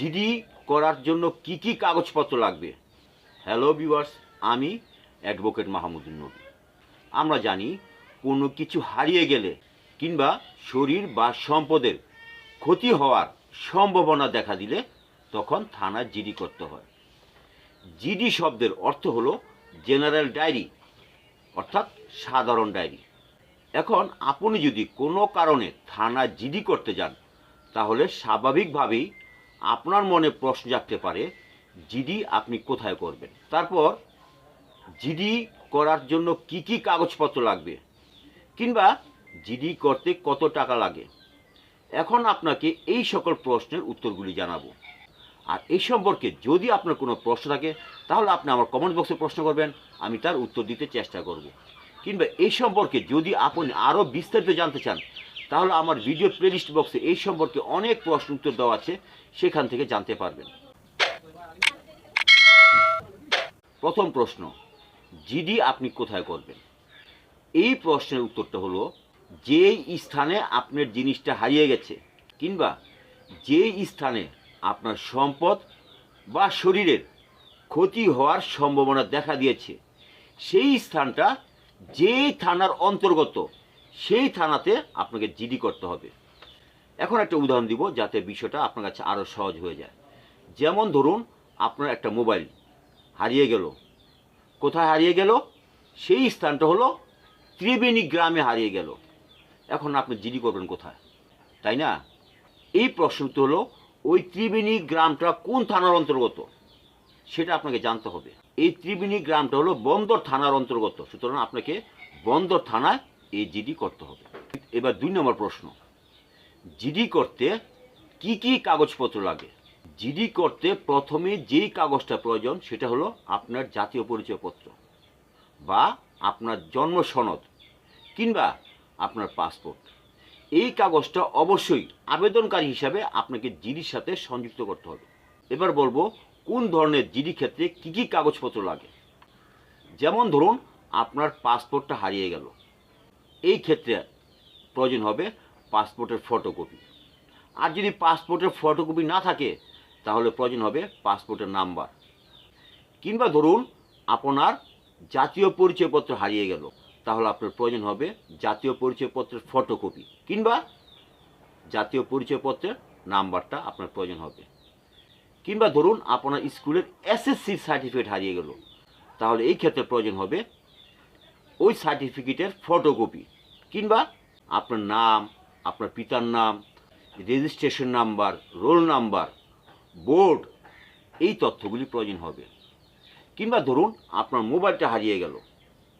GD করার জন্য কি কি কাগজপত্র লাগবে? হ্যালো ভিউয়ার্স আমি অ্যাডভোকেট মাহমুদুল নবী। আমরা জানি কোনো কিছু হারিয়ে গেলে কিংবা শরীর বা সম্পদের ক্ষতি হওয়ার সম্ভাবনা দেখা দিলে তখন থানা জিডি করতে হয়। জিডি শব্দের অর্থ হলো জেনারেল ডায়েরি, অর্থাৎ সাধারণ ডায়েরি। এখন আপনি যদি কোনো কারণে থানা জিডি করতে যান, তাহলে স্বাভাবিকভাবেই আপনার মনে প্রশ্ন জাগতে পারে, জিডি আপনি কোথায় করবেন? তারপর, জিডি করার জন্য কি কি কাগজপত্র লাগবে? কিংবা জিডি করতে কত টাকা লাগে? এখন আপনাকে এই সকল প্রশ্নের উত্তরগুলি জানাব। আর এই সম্পর্কে যদি আপনার কোনো প্রশ্ন থাকে, তাহলে আপনি আমার কমেন্ট বক্সে প্রশ্ন করবেন, আমি তার উত্তর দিতে চেষ্টা করব। কিংবা এই সম্পর্কে যদি আপনি আরও বিস্তারিত জানতে চান তাহলে আমার ভিডিও প্লেলিস্ট বক্সে এই সম্পর্কে অনেক প্রশ্ন উত্তর দেওয়া আছে, সেখান থেকে জানতে পারবেন। প্রথম প্রশ্ন, জিডি আপনি কোথায় করবেন? এই প্রশ্নের উত্তরটা হলো, যেই স্থানে আপনার জিনিসটা হারিয়ে গেছে, কিংবা যেই স্থানে আপনার সম্পদ বা শরীরের ক্ষতি হওয়ার সম্ভাবনা দেখা দিয়েছে, সেই স্থানটা যেই থানার অন্তর্গত সেই থানাতে আপনাকে জিডি করতে হবে। এখন একটা উদাহরণ দিব যাতে বিষয়টা আপনার কাছে আরও সহজ হয়ে যায়। যেমন ধরুন, আপনার একটা মোবাইল হারিয়ে গেল। কোথায় হারিয়ে গেল? সেই স্থানটা হলো ত্রিবেণী গ্রামে হারিয়ে গেল। এখন আপনি জিডি করবেন কোথায়? তাই না? এই প্রশ্নটি হলো, ওই ত্রিবেণী গ্রামটা কোন থানার অন্তর্গত? সেটা আপনাকে জানতে হবে। এই ত্রিবেণী গ্রামটা হলো বন্দর থানার অন্তর্গত। সুতরাং আপনাকে বন্দর থানায় এই জিডি করতে হবে। এবার দুই নম্বর প্রশ্ন। জিডি করতে কি কি কাগজপত্র লাগে? জিডি করতে প্রথমে যেই কাগজটা প্রয়োজন সেটা হলো আপনার জাতীয় পরিচয়পত্র বা আপনার জন্ম সনদ কিংবা আপনার পাসপোর্ট। এই কাগজটা অবশ্যই আবেদনকারী হিসাবে আপনাকে জিডির সাথে সংযুক্ত করতে হবে। এবার বলব কোন ধরনের জিডি ক্ষেত্রে কী কী কাগজপত্র লাগে। যেমন ধরুন, আপনার পাসপোর্টটা হারিয়ে গেল। এই ক্ষেত্রে প্রয়োজন হবে পাসপোর্টের ফটোকপি আর যদি পাসপোর্টের ফটোকপি না থাকে, তাহলে প্রয়োজন হবে পাসপোর্টের নাম্বার কিংবা ধরুন, আপনার জাতীয় পরিচয়পত্র হারিয়ে গেল, তাহলে আপনার প্রয়োজন হবে জাতীয় পরিচয়পত্রের ফটোকপি কিংবা জাতীয় পরিচয়পত্রের নাম্বারটা আপনার প্রয়োজন হবে. কিংবা ধরুন, আপনার স্কুলের এসএসসি সার্টিফিকেট হারিয়ে গেল, তাহলে এই ক্ষেত্রে প্রয়োজন হবে ওই সার্টিফিকেটের ফটোকপি কিংবা আপনার নাম, আপনার পিতার নাম, registration number, roll number, board, এই তথ্যগুলি প্রয়োজন হবে। কিংবা ধরুন আপনার মোবাইলটা হারিয়ে গেল,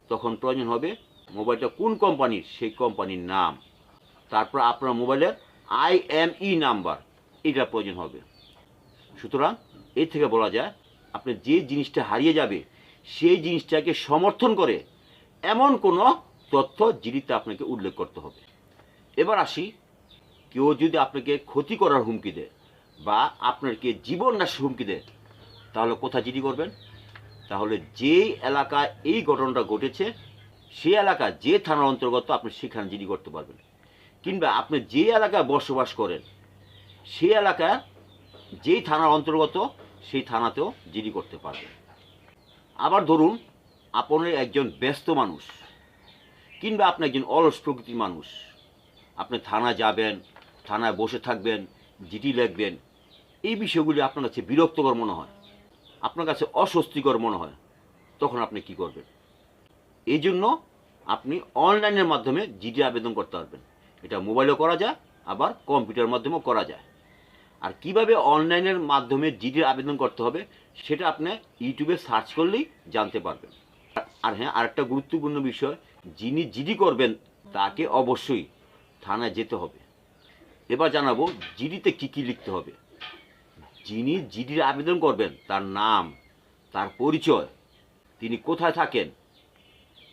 তখন প্রয়োজন হবে মোবাইলটা কোন কোম্পানির, সেই কোম্পানির নাম। তারপর আপনার মোবাইলের আইএমই নাম্বার, এটা প্রয়োজন হবে। সুতরাং এর থেকে বলা যায়, আপনি যে জিনিসটা হারিয়ে যাবে, সেই জিনিসটাকে সমর্থন করে এমন কোনো তথ্য জিডিতে আপনাকে উল্লেখ করতে হবে। এবার আসি, কেউ যদি আপনাকে ক্ষতি করার হুমকি দেয় বা আপনাকে জীবন নাশের হুমকি দেয়, তাহলে কোথায় জিডি করবেন? তাহলে যেই এলাকায় এই ঘটনাটা ঘটেছে, সেই এলাকা যে থানার অন্তর্গত আপনি সেখানে জিডি করতে পারবেন। কিংবা আপনি যে এলাকায় বসবাস করেন, সেই এলাকা যেই থানার অন্তর্গত, সেই থানাতেও জিডি করতে পারবেন। আবার ধরুন আপনি একজন ব্যস্ত মানুষ, কিংবা আপনি একজন অলস প্রকৃতির মানুষ। আপনি থানা যাবেন, থানায় বসে থাকবেন জিডি লিখবেন। এই বিষয়গুলি আপনার কাছে বিরক্তকর মনে হয়, আপনার কাছে অস্বস্তিকর মনে হয়। তখন আপনি কি করবেন? এই জন্য আপনি অনলাইনের মাধ্যমে জিডি আবেদন করতে পারবেন। এটা মোবাইলেও করা যায়, আবার কম্পিউটার মাধ্যমেও করা যায়। আর কীভাবে অনলাইনের মাধ্যমে জিডির আবেদন করতে হবে, সেটা আপনি ইউটিউবে সার্চ করলেই জানতে পারবেন। আর হ্যাঁ আরেকটা গুরুত্বপূর্ণ বিষয়, যিনি জিডি করবেন, তাকে অবশ্যই থানায় যেতে হবে। এবার জানাব, জিডিতে কি কি লিখতে হবে। যিনি জিডির আবেদন করবেন, তার নাম, তার পরিচয়, তিনি কোথায় থাকেন,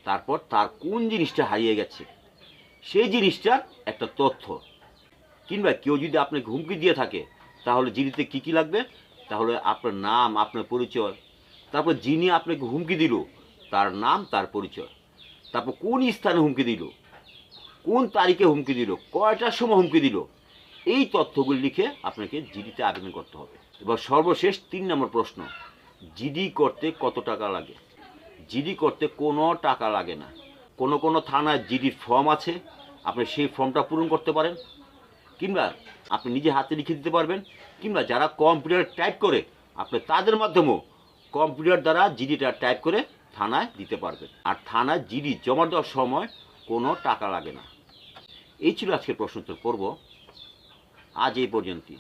তারপর তার কোন জিনিসটা হারিয়ে গেছে, সেই জিনিসটার একটা তথ্য। কিংবা কেউ যদি আপনাকে হুমকি দিয়ে থাকে, তাহলে জিডিতে কি কি লাগবে? তাহলে আপনার নাম, আপনার পরিচয়, তারপর যিনি আপনাকে হুমকি দিল তার নাম, তার পরিচয়। তারপর কোন স্থানে হুমকি দিল? কোন তারিখে হুমকি দিল? কয়টার সময় হুমকি দিল? এই তথ্যগুলি লিখে আপনাকে জিডিতে আবেদন করতে হবে। এবার সর্বশেষ তিন নম্বর প্রশ্ন, জিডি করতে কত টাকা লাগে? জিডি করতে কোনো টাকা লাগে না। কোনো কোনো থানায় জিডির ফর্ম আছে, আপনি সেই ফর্মটা পূরণ করতে পারেন। কিংবা আপনি নিজে হাতে লিখে দিতে পারবেন, কিংবা যারা কম্পিউটার টাইপ করে, আপনি তাদের মাধ্যমেও কম্পিউটার দ্বারা জিডিটা টাইপ করে থানায় দিতে পারবেন আর থানায় জিডি জমা দেওয়ার সময় কোনো টাকা লাগে না। এই ছিল আজকের প্রশ্নোত্তর পর্ব। আজ এই পর্যন্তই।